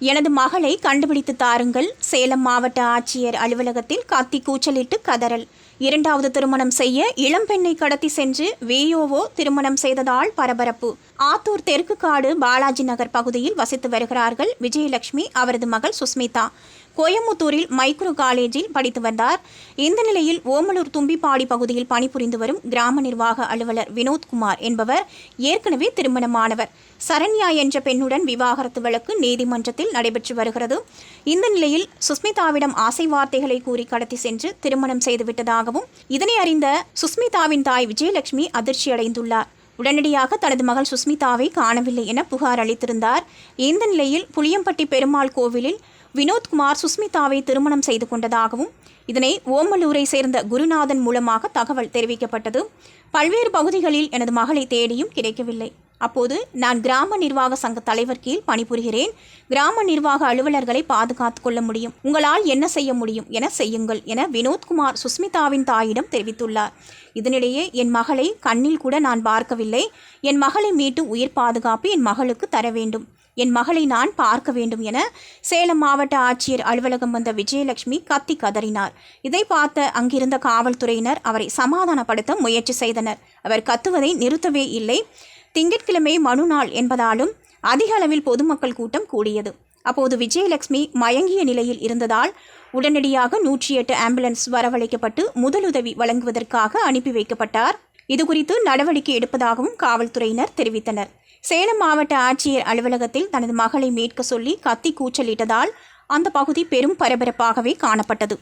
எனது மகளை கண்டுபிடித்து தாருங்கள். சேலம் மாவட்ட ஆட்சியர் அலுவலகத்தில் கத்தி கூச்சலிட்டு கதறல். இரண்டாவது திருமணம் செய்ய இளம்பெண்ணை கடத்தி சென்று விஓஓ திருமணம் செய்ததால் பரபரப்பு. ஆத்தூர் தெற்கு காடு பாலாஜி நகர் பகுதியில் வசித்து வருகிறார்கள் விஜயலட்சுமி அவரது மகள் சுஸ்மிதா. கோயம்புத்தூரில் மைக்ரோ காலேஜில் படித்து வந்தார். இந்த நிலையில் ஓமலூர் தும்பிப்பாடி பகுதியில் பணிபுரிந்து வரும் கிராம நிர்வாக அலுவலர் வினோத்குமார் என்பவர் ஏற்கனவே திருமணமானவர். சரண்யா என்ற பெண்ணுடன் விவாகரத்து வழக்கு நீதிமன்றத்தில் நடைபெற்று வருகிறது. இந்த நிலையில் சுஸ்மிதாவிடம் ஆசை வார்த்தைகளை கூறி கடத்தி சென்று திருமணம் செய்துவிட்டதாகவும் இதனை அறிந்த சுஸ்மிதாவின் தாய் விஜயலட்சுமி அதிர்ச்சியடைந்துள்ளார் உடனடியாக தனது மகள் சுஸ்மிதாவை காணவில்லை என புகார் அளித்திருந்தார். இந்த நிலையில் புளியம்பட்டி பெருமாள் கோவிலில் வினோத்குமார் சுஸ்மிதாவை திருமணம் செய்து கொண்டதாகவும் இதனை ஓமலூரை சேர்ந்த குருநாதன் மூலமாக தகவல் தெரிவிக்கப்பட்டது. பல்வேறு பகுதிகளில் எனது மகளை தேடியும் கிடைக்கவில்லை. அப்போது நான் கிராம நிர்வாக சங்க தலைவர் கீழ் பணிபுரிகிறேன். கிராம நிர்வாக அலுவலர்களை பாதுகாத்து கொள்ள முடியும். உங்களால் என்ன செய்ய முடியும் என செய்யுங்கள் என வினோத்குமார் சுஸ்மிதாவின் தாயிடம் தெரிவித்துள்ளார். இதனிடையே என் மகளை கண்ணில் கூட நான் பார்க்கவில்லை. என் மகளை மீட்டு உயிர் பாதுகாப்பு என் மகளுக்கு தர வேண்டும். என் மகளை நான் பார்க்க வேண்டும் என சேலம் மாவட்ட ஆட்சியர் அலுவலகம் வந்த விஜயலட்சுமி கத்தி கதறினார். இதை பார்த்த அங்கிருந்த காவல்துறையினர் அவரை சமாதானப்படுத்த முயற்சி செய்தனர். அவர் கத்துவதை நிறுத்தவே இல்லை. திங்கட்கிழமை மனு நாள் என்பதாலும் அதிக அளவில் பொதுமக்கள் கூட்டம் கூடியது. அப்போது விஜயலட்சுமி மயங்கிய நிலையில் இருந்ததால் உடனடியாக நூற்றி எட்டு ஆம்புலன்ஸ் வரவழைக்கப்பட்டு முதலுதவி வழங்குவதற்காக அனுப்பி வைக்கப்பட்டார். இதுகுறித்து நடவடிக்கை எடுப்பதாகவும் காவல்துறையினர் தெரிவித்தனர். சேலம் மாவட்ட ஆட்சியர் அலுவலகத்தில் தனது மகளை மீட்க சொல்லி கத்தி கூச்சலிட்டதால் அந்த பகுதி பெரும் பரபரப்பாகவே காணப்பட்டது.